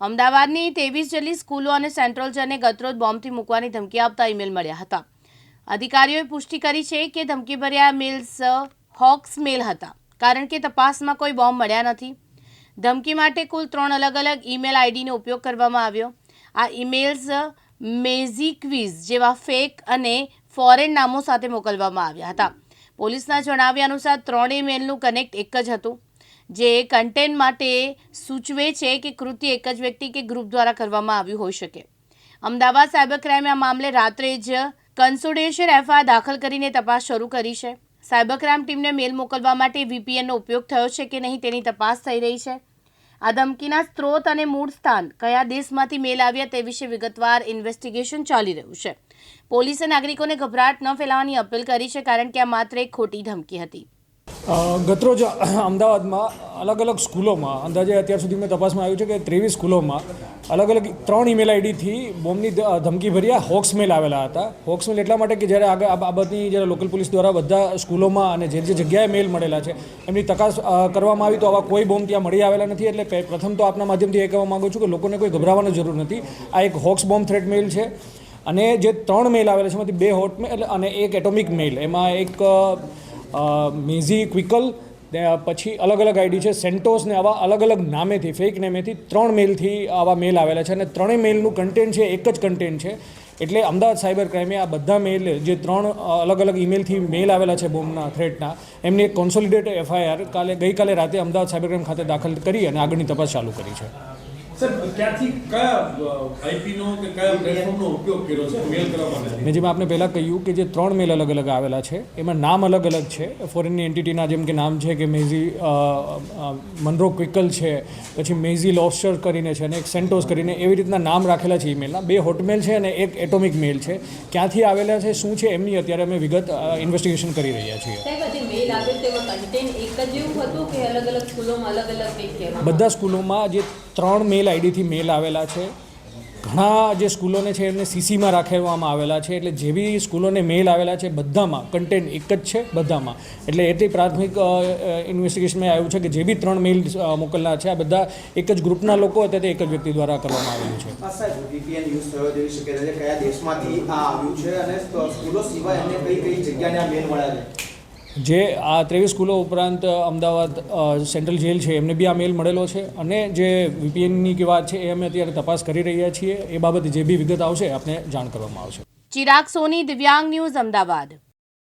અમદાવાદની ત્રેવીસ જેટલી સ્કૂલો અને સેન્ટ્રલ જને ગતરોજ બોમ્બથી મૂકવાની ધમકી આપતા ઈમેલ મળ્યા હતા. અધિકારીઓએ પુષ્ટિ કરી છે કે ધમકીભર્યા મેલ્સ, હોક્સ મેલ હતા, કારણ કે તપાસમાં કોઈ બોમ્બ મળ્યા નથી. ધમકી માટે કુલ ત્રણ અલગ અલગ ઈમેલ આઈડીનો ઉપયોગ કરવામાં આવ્યો. આ ઈમેલ્સ મેઝિક્વિઝ જેવા ફેક અને ફોરેન નામો સાથે મોકલવામાં આવ્યા હતા. પોલીસના જણાવ્યા અનુસાર, ત્રણેય મેલનું કનેક્ટ એક જ હતું. જે કન્ટેન્ટ માટે સૂચવે છે કે કૃત્ય એક જ વ્યક્તિ કે ગ્રુપ દ્વારા કરવામાં આવ્યું હોઈ શકે. અમદાવાદ સાયબર ક્રાઇમે આ મામલે રાત્રે જ કન્સોડેશન એફઆઈઆર દાખલ કરીને તપાસ શરૂ કરી છે. સાયબર ક્રાઇમ ટીમને મેલ મોકલવા માટે વીપીએનનો ઉપયોગ થયો છે કે નહીં તેની તપાસ થઈ રહી છે. આ ધમકીના સ્ત્રોત અને મૂળ સ્થાન, કયા દેશમાંથી મેલ આવ્યા તે વિશે વિગતવાર ઇન્વેસ્ટિગેશન ચાલી રહ્યું છે. પોલીસે નાગરિકોને ગભરાટ ન ફેલાવવાની અપીલ કરી છે કારણ કે આ માત્ર એક ખોટી ધમકી હતી. ગતરોજ અમદાવાદમાં અલગ અલગ સ્કૂલોમાં, અંદાજે અત્યાર સુધી મેં તપાસમાં આવ્યું છે કે ત્રેવીસ સ્કૂલોમાં અલગ અલગ ત્રણ ઈમેલ આઈડીથી બોમ્બની ધમકી ભર્યા હોક્સ મેલ આવેલા હતા. હોક્સ મેલ એટલા માટે કે જ્યારે આગળ આ બાબતની જ્યારે લોકલ પોલીસ દ્વારા બધા સ્કૂલોમાં અને જે જે જગ્યાએ મેલ મળેલા છે, એમની તપાસ કરવામાં આવી તો આવા કોઈ બોમ્બ ત્યાં મળી આવેલા નથી. એટલે પ્રથમ તો આપના માધ્યમથી એ કહેવા માગું છું કે લોકોને કોઈ ગભરાવાની જરૂર નથી. આ એક હોક્સ બોમ્બ થ્રેટ મેલ છે. અને જે ત્રણ મેલ આવેલા છે, એમાંથી બે હોટ મેલ અને એક એટોમિક મેલ એમાં એક મેઝી, ક્વિકલ પછી અલગ અલગ આઈડી છે. સેન્ટોસ ને આવા અલગ અલગ નામેથી, ફેક નેમેથી ત્રણ મેલથી આવા મેલ આવેલા છે. અને ત્રણેય મેલનું કન્ટેન્ટ છે, એક જ કન્ટેન્ટ છે. એટલે અમદાવાદ સાયબર ક્રાઇમે આ બધા મેલ, જે ત્રણ અલગ અલગ ઈમેલથી મેલ આવેલા છે બોમ્બના, થ્રેટના, એમની એક કોન્સોલિડેટ એફઆઈઆર કાલે ગઈકાલે રાતે અમદાવાદ સાયબર ક્રાઇમ ખાતે દાખલ કરી અને આગળની તપાસ ચાલુ કરી છે. સર ત્યાંથી કયા આઈપીનો કે કયા પ્લેટફોર્મનો ઉપયોગ કર્યો છે? મેલ કરવા માટે મેં જેમ આપને પહેલાં કહ્યું કે જે ત્રણ મેલ અલગ અલગ આવેલા છે એમાં નામ અલગ અલગ છે. ફોરેનની એન્ટિટીના જેમ કે નામ છે કે મેઝી મનરો ક્વિકલ છે પછી મેઝી લોસ્ટર કરીને છે અને એક સેન્ટોસ કરીને એવી રીતના નામ રાખેલા છે ઈમેલના બે હોટમેલ છે અને એક એટોમિક મેલ છે. ક્યાંથી આવેલા છે શું છે એમની અત્યારે અમે વિગત ઇન્વેસ્ટિગેશન કરી રહ્યા છીએ. સાહેબ આજે મેલ આવ્યો તેમાં કન્ટેન્ટ એક જ એવું હતું કે અલગ અલગ સ્કૂલોમાં અલગ અલગ કંઈક કહેવામાં બધા સ્કૂલોમાં જે ત્રણ મેલ આઈડીથી મેલ આવેલા છે. ઘણા જે સ્કૂલોને છે એમને સીસીમાં રાખવામાં આવેલા છે. એટલે જે બી સ્કૂલોને મેલ આવેલા છે બધામાં કન્ટેન્ટ એક જ છે બધામાં. એટલે એટલી પ્રાથમિક ઇન્વેસ્ટિગેશનમાં આવ્યું છે કે જે બી ત્રણ મેલ મોકલના છે, આ બધા એક જ ગ્રુપના લોકો હતા તે એક જ વ્યક્તિ દ્વારા કરવામાં આવ્યું છે. કયા દેશમાંથી આવ્યું છે અને સ્કૂલો સિવાય કઈ કઈ જગ્યાને મેલ મળ્યા છે? જે આ ત્રેવીસ સ્કૂલો ઉપરાંત અમદાવાદ સેન્ટ્રલ જેલ છે, એમને બી આ મેલ મળેલો છે. અને જે વીપીએનની કે વાત છે, એ અમે અત્યારે તપાસ કરી રહ્યા છીએ. એ બાબતે જે બી વિગત આવશે આપને જાણ કરવામાં આવશે. ચિરાગ સોની, દિવ્યાંગ ન્યૂઝ, અમદાવાદ.